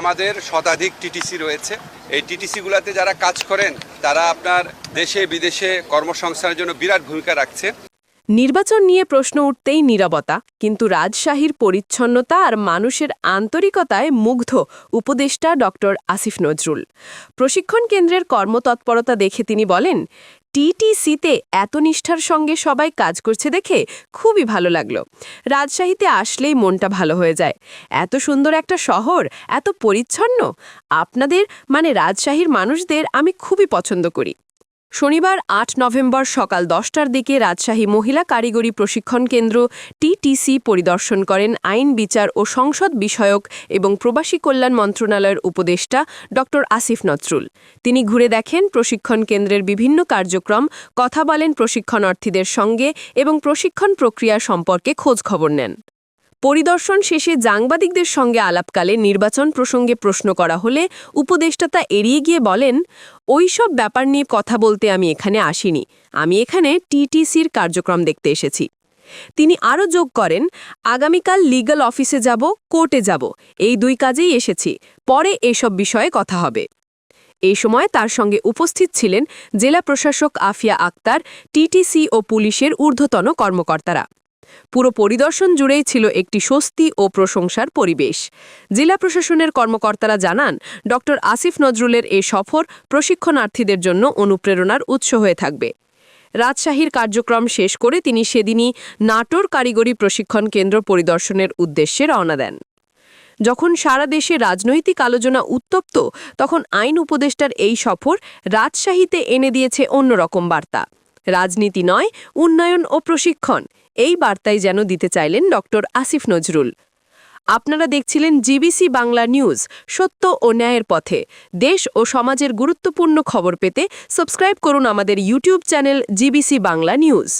আমাদের শতাধিক টিটিসি রয়েছে। এই টিটিসিগুলোতে যারা কাজ করেন, তারা আপনার দেশে, বিদেশে কর্মসংস্থানের জন্য বিরাট ভূমিকা রাখছে। নির্বাচন নিয়ে প্রশ্ন উঠতেই নীরবতা, কিন্তু রাজশাহীর পরিচ্ছন্নতা আর মানুষের আন্তরিকতায় মুগ্ধ উপদেষ্টা ডক্টর আসিফ নজরুল। প্রশিক্ষণ কেন্দ্রের কর্মতৎপরতা দেখে তিনি বলেন টিটিসিতে এত নিষ্ঠার সঙ্গে সবাই কাজ করছে দেখে খুবই ভালো লাগল। রাজশাহীতে আসলেই মনটা ভালো হয়ে যায়। এত সুন্দর একটা শহর, এত পরিচ্ছন্ন। আপনাদের মানে রাজশাহীর মানুষদের আমি খুবই পছন্দ করি। শনিবার আট নভেম্বর সকাল দশটার দিকে রাজশাহী মহিলা কারিগরি প্রশিক্ষণ কেন্দ্র টিটিসি পরিদর্শন করেন আইন বিচার ও সংসদ বিষয়ক এবং প্রবাসী কল্যাণ মন্ত্রণালয়ের উপদেষ্টা ড আসিফ নজরুল। তিনি ঘুরে দেখেন প্রশিক্ষণ কেন্দ্রের বিভিন্ন কার্যক্রম, কথা বলেন প্রশিক্ষণার্থীদের সঙ্গে এবং প্রশিক্ষণ প্রক্রিয়া সম্পর্কে খোঁজ খবর নেন। পরিদর্শন শেষে সাংবাদিকদের সঙ্গে আলাপকালে নির্বাচন প্রসঙ্গে প্রশ্ন করা হলে উপদেষ্টা তা এড়িয়ে গিয়ে বলেন ওইসব ব্যাপার নিয়ে কথা বলতে আমি এখানে আসিনি। আমি এখানে টিটিসির কার্যক্রম দেখতে এসেছি। তিনি আরও যোগ করেন, আগামীকাল লিগ্যাল অফিসে যাব, কোর্টে যাব। এই দুই কাজেই এসেছি। পরে এসব বিষয়ে কথা হবে। এই সময় তার সঙ্গে উপস্থিত ছিলেন জেলা প্রশাসক আফিয়া আক্তার, টিটিসি ও পুলিশের ঊর্ধ্বতন কর্মকর্তারা। পুরো পরিদর্শন জুড়েই ছিল একটি স্বস্তি ও প্রশংসার পরিবেশ। জেলা প্রশাসনের কর্মকর্তারা জানান ড আসিফ নজরুলের এই সফর প্রশিক্ষণার্থীদের জন্য অনুপ্রেরণার উৎস হয়ে থাকবে। রাজশাহীর কার্যক্রম শেষ করে তিনি সেদিনই নাটোর কারিগরি প্রশিক্ষণ কেন্দ্র পরিদর্শনের উদ্দেশ্যে রওনা দেন। যখন সারা দেশে রাজনৈতিক আলোচনা উত্তপ্ত, তখন আইন উপদেষ্টার এই সফর রাজশাহীতে এনে দিয়েছে অন্যরকম বার্তা। রাজনীতি নয়, উন্নয়ন ও প্রশিক্ষণ। এই বার্তাই যেন দিতে চাইলেন ডক্টর আসিফ নজরুল। আপনারা দেখছিলেন জিবিসি বাংলা নিউজ, সত্য ও ন্যায়ের পথে। দেশ ও সমাজের গুরুত্বপূর্ণ খবর পেতে সাবস্ক্রাইব করুন আমাদের YouTube channel GBC Bangla news.